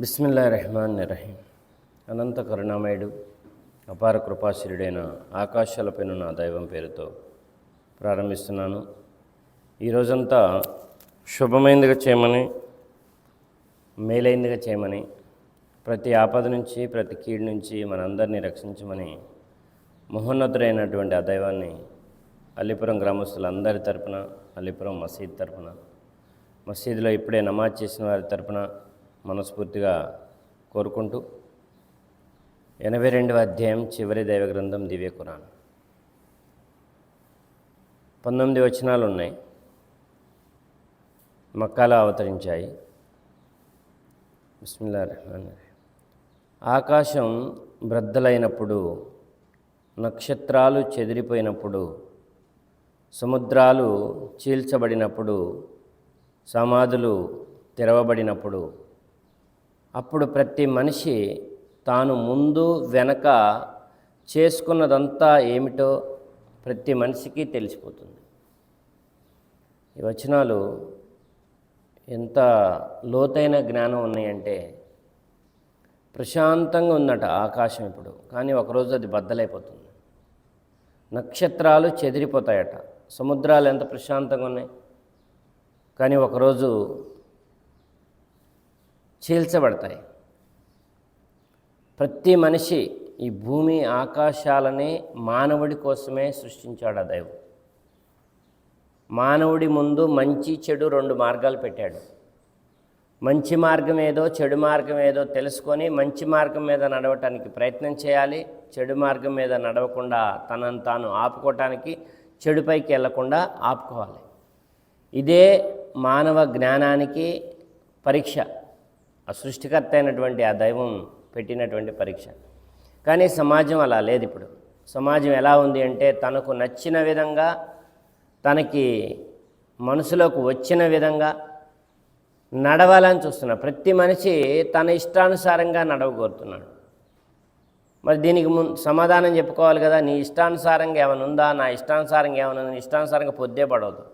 బిస్మిల్లా రెహమాన్ రహీం అనంత కరుణామయుడు అపార కృపాశీరుడైన ఆకాశాలపైన నా దైవం పేరుతో ప్రారంభిస్తున్నాను. ఈ రోజంతా శుభమైందిగా చేయమని మేలైందిగా చేయమని ప్రతి ఆపద నుంచి ప్రతి కీడు నుంచి మనందరినీ రక్షించమని మహోన్నతుడైనటువంటి ఆ దైవాన్ని అల్లిపురం గ్రామస్తులందరి తరపున అల్లిపురం మసీద్ తరపున మసీదులో ఇప్పుడే నమాజ్ చేసిన వారి తరపున మనస్ఫూర్తిగా కోరుకుంటూ ఎనభై రెండవ అధ్యాయం చివరి దైవగ్రంథం దివ్య కురాన్ పంతొమ్మిది వచనాలు ఉన్నాయి. మక్కాలో అవతరించాయి. బిస్మిల్లా ఆకాశం బ్రద్దలైనప్పుడు నక్షత్రాలు చెదిరిపోయినప్పుడు సముద్రాలు చీల్చబడినప్పుడు సమాధులు తెరవబడినప్పుడు అప్పుడు ప్రతి మనిషి తాను ముందు వెనక చేసుకున్నదంతా ఏమిటో ప్రతి మనిషికి తెలిసిపోతుంది. ఈ వచనాలు ఎంత లోతైన జ్ఞానం ఉన్నాయంటే ప్రశాంతంగా ఉందట ఆకాశం ఇప్పుడు కానీ ఒకరోజు అది బద్దలైపోతుంది. నక్షత్రాలు చెదిరిపోతాయట సముద్రాలు ఎంత ప్రశాంతంగా ఉన్నాయి. కానీ ఒకరోజు చీల్చబడతాయి. ప్రతి మనిషి ఈ భూమి ఆకాశాలని మానవుడి కోసమే సృష్టించాడు ఆ దైవం. మానవుడి ముందు మంచి చెడు రెండు మార్గాలు పెట్టాడు. మంచి మార్గం ఏదో చెడు మార్గం ఏదో తెలుసుకొని మంచి మార్గం మీద నడవటానికి ప్రయత్నం చేయాలి. చెడు మార్గం మీద నడవకుండా తనను తాను ఆపుకోవటానికి చెడుపైకి వెళ్ళకుండా ఆపుకోవాలి. ఇదే మానవ జ్ఞానానికి పరీక్ష. ఆ సృష్టికర్త అయినటువంటి ఆ దైవం పెట్టినటువంటి పరీక్ష. కానీ సమాజం అలా లేదు ఇప్పుడు. సమాజం ఎలా ఉంది అంటే తనకు నచ్చిన విధంగా తనకి మనసులోకి వచ్చిన విధంగా నడవాలని చూస్తున్నాడు ప్రతి మనిషి తన ఇష్టానుసారంగా నడవగోరుతున్నాడు. మరి దీనికి ముందు సమాధానం చెప్పుకోవాలి కదా నీ ఇష్టానుసారంగా ఏమైనా ఉందా? నా ఇష్టానుసారంగా ఏమైనా ఉందా? నీ ఇష్టానుసారంగా పొద్దే పడవద్దు.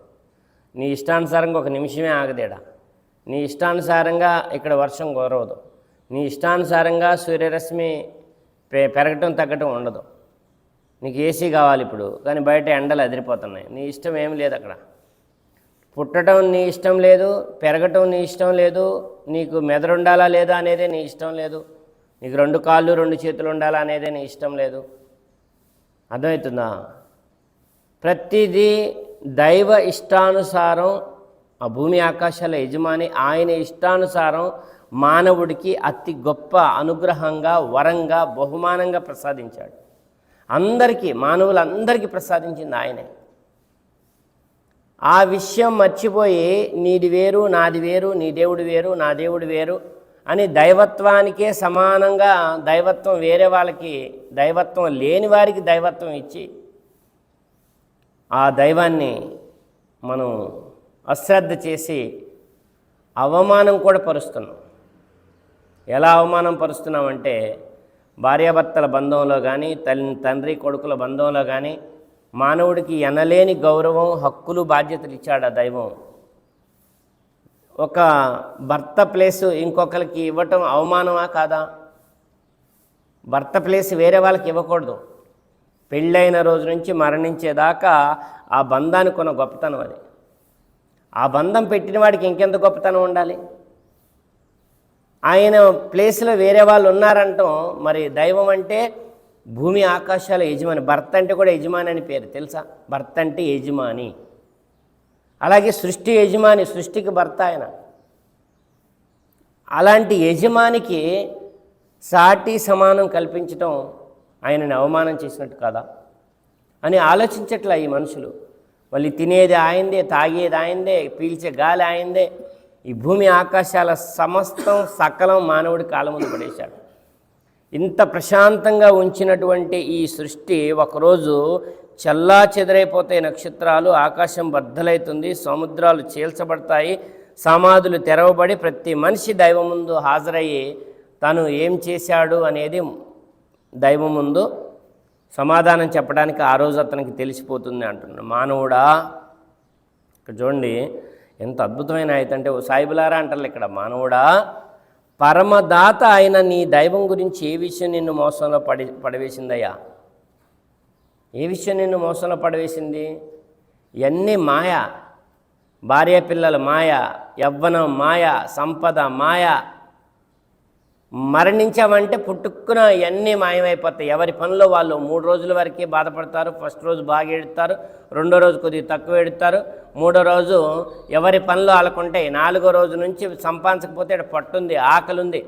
నీ ఇష్టానుసారంగా ఒక నిమిషమే ఆగదేడా? నీ ఇష్టానుసారంగా ఇక్కడ వర్షం కురవదు నీ ఇష్టానుసారంగా సూర్యరశ్మి పె- పెరగటం తగ్గటం ఉండదు. నీకు ఏసీ కావాలి ఇప్పుడు కానీ బయట ఎండలు అదిరిపోతున్నాయి. నీ ఇష్టం ఏం లేదు అక్కడ. పుట్టడం నీ ఇష్టం లేదు పెరగటం నీ ఇష్టం లేదు నీకు మెదడు ఉండాలా లేదా అనేది నీ ఇష్టం లేదు నీకు రెండు కాళ్ళు రెండు చేతులు ఉండాలా అనేది నీ ఇష్టం లేదు. అర్థమవుతుందా? ప్రతిదీ దైవ ఇష్టానుసారం ఆ భూమి ఆకాశాల యజమాని ఆయన ఇష్టానుసారం మానవుడికి అతి గొప్ప అనుగ్రహంగా వరంగా బహుమానంగా ప్రసాదించాడు. అందరికీ మానవులందరికీ ప్రసాదించింది ఆయనే. ఆ విషయం మర్చిపోయి నీది వేరు నాది వేరు నీ దేవుడు వేరు నా దేవుడు వేరు అని దైవత్వానికే సమానంగా దైవత్వం వేరే వాళ్ళకి దైవత్వం లేని వారికి దైవత్వం ఇచ్చి ఆ దైవాన్ని మనం అశ్రద్ధ చేసి అవమానం కూడా పరుస్తున్నాం. ఎలా అవమానం పరుస్తున్నామంటే భార్యాభర్తల బంధంలో కానీ తల్లి తండ్రి కొడుకుల బంధంలో కానీ మానవుడికి ఎనలేని గౌరవం హక్కులు బాధ్యతలు ఇచ్చాడు ఆ దైవం. ఒక భర్త ప్లేస్ ఇంకొకరికి ఇవ్వటం అవమానమా కాదా? భర్త ప్లేస్ వేరే వాళ్ళకి ఇవ్వకూడదు. పెళ్ళైన రోజు నుంచి మరణించేదాకా ఆ బంధానికి కొన్న గొప్పతనం అది. ఆ బంధం పెట్టిన వాడికి ఇంకెంత గొప్పతనం ఉండాలి? ఆయన ప్లేస్లో వేరే వాళ్ళు ఉన్నారంటాం మరి దైవం అంటే భూమి ఆకాశాల యజమాని. భర్త అంటే కూడా యజమాని అని పేరు తెలుసా? భర్త అంటే యజమాని. అలాగే సృష్టి యజమాని సృష్టికి భర్త ఆయన. అలాంటి యజమానికి సాటి సమానం కల్పించటం ఆయనని అవమానం చేసినట్టు కదా? అని ఆలోచించట్లా ఈ మనుషులు. వాళ్ళు తినేది ఆయందే తాగేది ఆయందే పీల్చే గాలి ఆయందే. ఈ భూమి ఆకాశాల సమస్తం సకలం మానవుడి కాలం ముందు పడేశాడు. ఇంత ప్రశాంతంగా ఉంచినటువంటి ఈ సృష్టి ఒకరోజు చల్లా చెదరైపోతాయి నక్షత్రాలు ఆకాశం బద్దలవుతుంది సముద్రాలు చీల్చబడతాయి సమాధులు తెరవబడి ప్రతి మనిషి దైవం ముందు హాజరయ్యి తను ఏం చేశాడు అనేది దైవం ముందు సమాధానం చెప్పడానికి ఆ రోజు అతనికి తెలిసిపోతుంది అంటున్నాడు. మానవుడా ఇక్కడ చూడండి ఎంత అద్భుతమైన అయితే అంటే ఓ సాయిబులారా అంటారు ఇక్కడ మానవుడా పరమదాత అయిన నీ దైవం గురించి ఏ విషయం నిన్ను మోసంలో పడి పడవేసిందయ్యా? ఏ విషయం నిన్ను మోసంలో పడవేసింది? ఇవన్నీ మాయ భార్య పిల్లల మాయ యవ్వనం మాయ సంపద మాయ మరణించామంటే పుట్టుక్కున ఇవన్నీ మాయమైపోతాయి. ఎవరి పనిలో వాళ్ళు మూడు రోజుల వరకే బాధపడతారు ఫస్ట్ రోజు బాగా ఎడుతారు రెండో రోజు కొద్దిగా తక్కువ ఎడుతారు మూడో రోజు ఎవరి పనిలో వాళ్ళకుంటాయి నాలుగో రోజు నుంచి సంపాదించకపోతే ఇక్కడ పట్టుంది ఆకలి ఉంది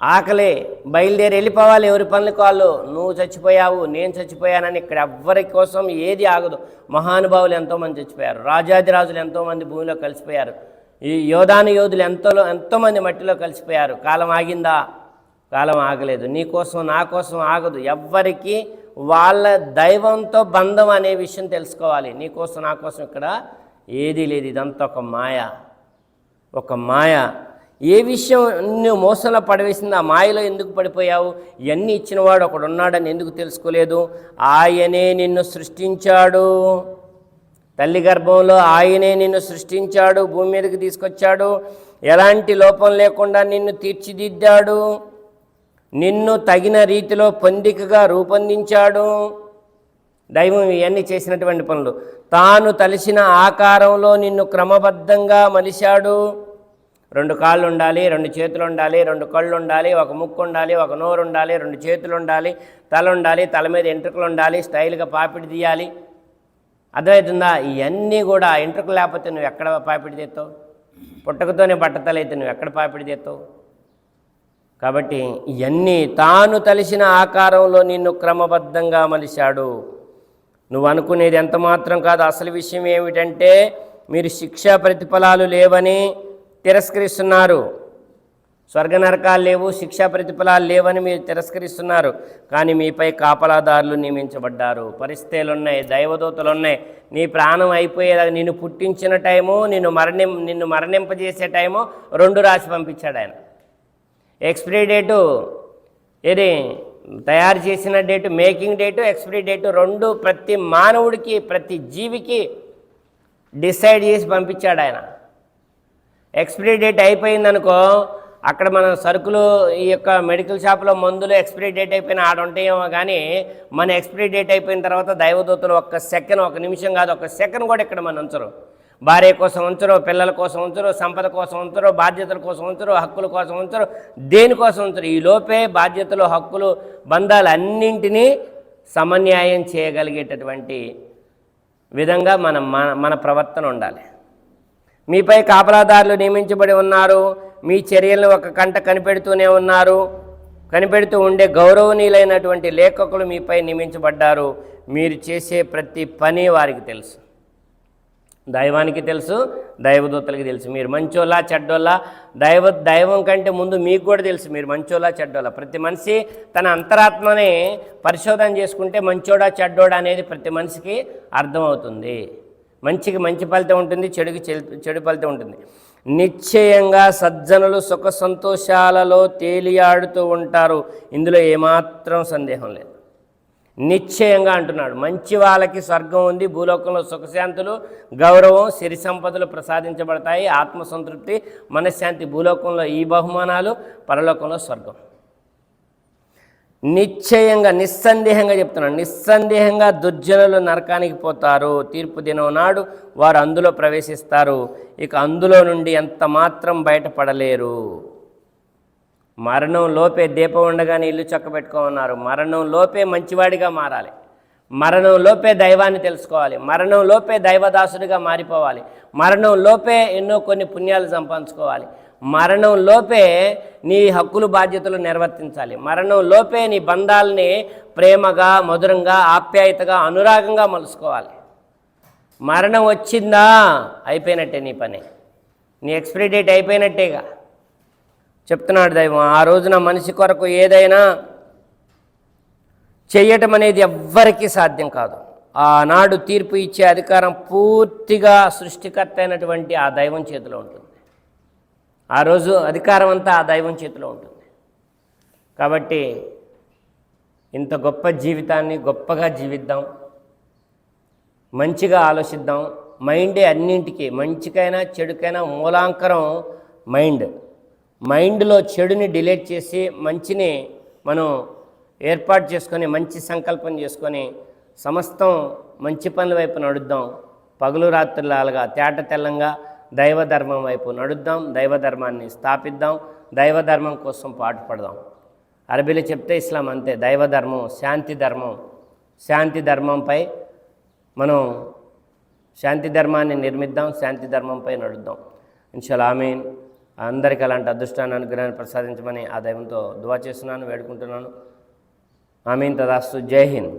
ఆకలి. బయలుదేరి వెళ్ళిపోవాలి ఎవరి పనులకు వాళ్ళు. నువ్వు చచ్చిపోయావు నేను చచ్చిపోయానని ఇక్కడ ఎవ్వరి కోసం ఏది ఆగదు. మహానుభావులు ఎంతోమంది చచ్చిపోయారు రాజాదిరాజులు ఎంతోమంది భూమిలో కలిసిపోయారు. ఈ యోధాను యోధులు ఎంతో ఎంతోమంది మట్టిలో కలిసిపోయారు. కాలం ఆగిందా? కాలం ఆగలేదు. నీ కోసం నా కోసం ఆగదు. ఎవ్వరికి వాళ్ళ దైవంతో బంధం అనే విషయం తెలుసుకోవాలి. నీ కోసం నా కోసం ఇక్కడ ఏదీ లేదు. ఇదంతా ఒక మాయ. ఒక మాయ. ఏ విషయం నువ్వు మోసంలో పడవేసింది? ఆ మాయలో ఎందుకు పడిపోయావు? ఇవన్నీ ఇచ్చినవాడు ఒకడున్నాడని ఎందుకు తెలుసుకోలేదు? ఆయనే నిన్ను సృష్టించాడు. తల్లి గర్భంలో ఆయనే నిన్ను సృష్టించాడు భూమి మీదకి తీసుకొచ్చాడు. ఎలాంటి లోపం లేకుండా నిన్ను తీర్చిదిద్దాడు. నిన్ను తగిన రీతిలో పొందికగా రూపొందించాడు. దైవం ఇవన్నీ చేసినటువంటి పనులు. తాను తలిసిన ఆకారంలో నిన్ను క్రమబద్ధంగా మలిశాడు. రెండు కాళ్ళు ఉండాలి రెండు చేతులు ఉండాలి రెండు కళ్ళు ఉండాలి ఒక ముక్కు ఉండాలి ఒక నోరు ఉండాలి రెండు చేతులు ఉండాలి తల ఉండాలి తల మీద ఎంట్రుకలు ఉండాలి స్టైల్గా పాపిడి తీయాలి. అర్థమవుతుందా ఇవన్నీ కూడా ఇంటర్కు లేకపోతే నువ్వు ఎక్కడ పాపిడి తెస్తావు? పుట్టకతోనే బట్టతలైతే నువ్వు ఎక్కడ పాపిడి తెస్తావు? కాబట్టి ఇవన్నీ తాను తలిసిన ఆకారంలో నిన్ను క్రమబద్ధంగా మలిశాడు. నువ్వు అనుకునేది ఎంత మాత్రం కాదు. అసలు విషయం ఏమిటంటే మీరు శిక్షా ప్రతిఫలాలు లేవని తిరస్కరిస్తున్నారు. స్వర్గ నరకాలు లేవు శిక్షా ప్రతిఫలాలు లేవని మీరు తిరస్కరిస్తున్నారు. కానీ మీపై కాపలాదారులు నియమించబడ్డారు. పరిస్థితులు ఉన్నాయి దైవదూతలు ఉన్నాయి నీ ప్రాణం అయిపోయేలాగా నిన్ను పుట్టించిన టైము నిన్ను మరణి నిన్ను మరణింపజేసే టైము రెండు రాసి పంపించాడు ఆయన. ఎక్స్పైరీ డేటు ఏది? తయారు చేసిన date making date expiry date రెండు ప్రతి మానవుడికి ప్రతి జీవికి డిసైడ్ చేసి పంపించాడు ఆయన. ఎక్స్పైరీ డేట్ అయిపోయిందనుకో అక్కడ మనం సరుకులు ఈ యొక్క మెడికల్ షాప్లో మందులు ఎక్స్పైరీ డేట్ అయిపోయిన ఆడ ఉంటాయేమో కానీ మన ఎక్స్పైరీ డేట్ అయిపోయిన తర్వాత దైవదూతలు ఒక్క సెకండ్ ఒక నిమిషం కాదు ఒక సెకండ్ కూడా ఇక్కడ మన ఉంచరు. భార్య కోసం ఉంచరు పిల్లల కోసం ఉంచరు సంపద కోసం ఉంచరు బాధ్యతల కోసం ఉంచరు హక్కుల కోసం ఉంచరు దేనికోసం ఉంచరు. ఈ లోపే బాధ్యతలు హక్కులు బంధాలు అన్నింటినీ సమన్యాయం చేయగలిగేటటువంటి విధంగా మనం మన మన ప్రవర్తన ఉండాలి. మీపై కాపలాదారులు నియమించబడి ఉన్నారు. మీ చర్యలను ఒక కంట కనిపెడుతూనే ఉన్నారు. కనిపెడుతూ ఉండే గౌరవనీయులైనటువంటి లేఖకులు మీపై నియమించబడ్డారు. మీరు చేసే ప్రతి పని వారికి తెలుసు. దైవానికి తెలుసు దైవదూతలకి తెలుసు. మీరు మంచోలా చెడ్డోలా దైవ దైవం కంటే ముందు మీకు కూడా తెలుసు. మీరు మంచోలా చెడ్డోలా ప్రతి మనిషి తన అంతరాత్మని పరిశోధన చేసుకుంటే మంచోడా చెడ్డోడా అనేది ప్రతి మనిషికి అర్థమవుతుంది. మంచికి మంచి ఫలితం ఉంటుంది చెడుకి చెడు ఫలితం ఉంటుంది. నిశ్చయంగా సజ్జనులు సుఖ సంతోషాలలో తేలియాడుతూ ఉంటారు. ఇందులో ఏమాత్రం సందేహం లేదు. నిశ్చయంగా అంటున్నాడు మంచి వాళ్ళకి స్వర్గం ఉంది భూలోకంలో సుఖశాంతులు గౌరవం సిరి సంపదలు ప్రసాదించబడతాయి ఆత్మసంతృప్తి మనశ్శాంతి భూలోకంలో ఈ బహుమానాలు పరలోకంలో స్వర్గం. నిశ్చయంగా నిస్సందేహంగా చెప్తున్నాను. నిస్సందేహంగా దుర్జనులు నరకానికి పోతారు. తీర్పు దినం నాడు వారు అందులో ప్రవేశిస్తారు. ఇక అందులో నుండి ఎంత మాత్రం బయటపడలేరు. మరణం లోపే దీపం ఉండగానే ఇల్లు చక్కబెట్టుకోమన్నారు. మరణం లోపే మంచివాడిగా మారాలి. మరణం లోపే దైవాన్ని తెలుసుకోవాలి. మరణం లోపే దైవదాసుడిగా మారిపోవాలి. మరణం లోపే ఎన్నో కొన్ని పుణ్యాలు సంపాదించుకోవాలి. మరణం లోపే నీ హక్కులు బాధ్యతలు నిర్వర్తించాలి. మరణం లోపే నీ బంధాలని ప్రేమగా మధురంగా ఆప్యాయతగా అనురాగంగా మలుసుకోవాలి. మరణం వచ్చిందా? అయిపోయినట్టే నీ పని. నీ ఎక్స్పైరీ డేట్ అయిపోయినట్టేగా. చెప్తున్నాడు దైవం ఆ రోజున మనిషి కొరకు ఏదైనా చెయ్యటం అనేది ఎవ్వరికీ సాధ్యం కాదు. ఆనాడు తీర్పు ఇచ్చే అధికారం పూర్తిగా సృష్టికర్త అయినటువంటి ఆ దైవం చేతిలో ఉంటుంది. ఆ రోజు అధికారం అంతా ఆ దైవం చేతిలో ఉంటుంది. కాబట్టి ఇంత గొప్ప జీవితాన్ని గొప్పగా జీవిద్దాం. మంచిగా ఆలోచిద్దాం. మైండే అన్నింటికి మంచికైనా చెడుకైనా మూలాంకరం మైండ్. మైండ్లో చెడుని డిలీట్ చేసి మంచిని మనం ఏర్పాటు చేసుకొని మంచి సంకల్పం చేసుకొని సమస్తం మంచి పనుల వైపు నడుద్దాం. పగులు రాత్రులాగా తేట తెల్లంగా దైవధర్మం వైపు నడుద్దాం దైవధర్మాన్ని స్థాపిద్దాం దైవధర్మం కోసం పాటుపడదాం. అరబీలో చెప్తే ఇస్లాం అంతే దైవధర్మం శాంతి ధర్మం శాంతి ధర్మంపై మనం శాంతి ధర్మాన్ని నిర్మిద్దాం శాంతి ధర్మంపై నడుద్దాం. ఇన్షాల్ ఆమీన్. అందరికీ అలాంటి అదృష్టాన్ని అనుగ్రహాన్ని ప్రసాదించమని ఆ దైవంతో దువా చేస్తున్నాను వేడుకుంటున్నాను. ఆమీన్ తదాస్తు. జై హింద్.